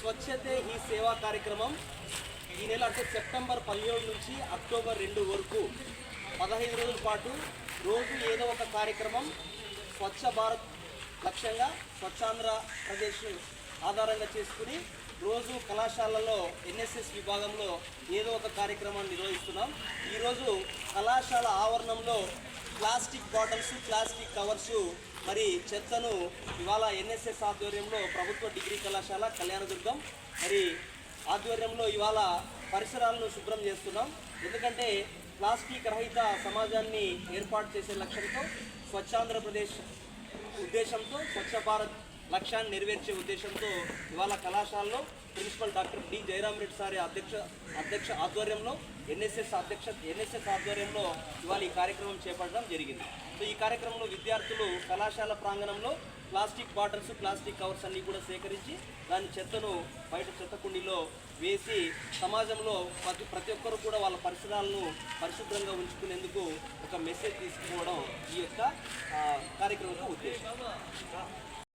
స్వచ్ఛతే ఈ సేవా కార్యక్రమం ఈ నెల అంటే సెప్టెంబర్ పదిహేడు నుంచి అక్టోబర్ రెండు వరకు పదహైదు రోజుల పాటు రోజు ఏదో ఒక కార్యక్రమం స్వచ్ఛ భారత్ లక్ష్యంగా స్వచ్ఛాంధ్ర ప్రదేశ్ ఆధారంగా చేసుకుని రోజు కళాశాలలో ఎన్ఎస్ఎస్ విభాగంలో ఏదో ఒక కార్యక్రమాన్ని నిర్వహిస్తున్నాం. ఈరోజు కళాశాల ఆవరణంలో ప్లాస్టిక్ బాటిల్స్ ప్లాస్టిక్ కవర్స్ మరి చెత్తను ఇవాళ ఎన్ఎస్ఎస్ ఆధ్వర్యంలో ప్రభుత్వ డిగ్రీ కళాశాల కళ్యాణదుర్గం. మరి ఆధ్వర్యంలో ఇవాళ పరిసరాలను శుభ్రం చేస్తున్నాం. ఎందుకంటే ప్లాస్టిక్ రహిత సమాజాన్ని ఏర్పాటు చేసే లక్ష్యంతో స్వచ్ఛాంధ్రప్రదేశ్ ఉద్దేశంతో స్వచ్ఛ భారత్ లక్ష్యాన్ని నెరవేర్చే ఉద్దేశంతో ఇవాళ కళాశాలలో principal doctor D. Jayaram Reddy సారి అధ్యక్ష అధ్యక్ష ఆధ్వర్యంలో ఎన్ఎస్ఎస్ అధ్యక్ష ఎన్ఎస్ఎస్ ఆధ్వర్యంలో ఇవాళ ఈ కార్యక్రమం చేపట్టడం జరిగింది. సో ఈ కార్యక్రమంలో విద్యార్థులు కళాశాల ప్రాంగణంలో ప్లాస్టిక్ బాటిల్స్ ప్లాస్టిక్ కవర్స్ అన్నీ కూడా సేకరించి దాని చెత్తను బయట చెత్త కుండీలో వేసి సమాజంలో ప్రతి ప్రతి ఒక్కరు కూడా వాళ్ళ పరిసరాలను పరిశుభ్రంగా ఉంచుకునేందుకు ఒక మెసేజ్ తీసుకోవడం ఈ యొక్క కార్యక్రమంలో కార్యక్రమం ఉద్దేశం.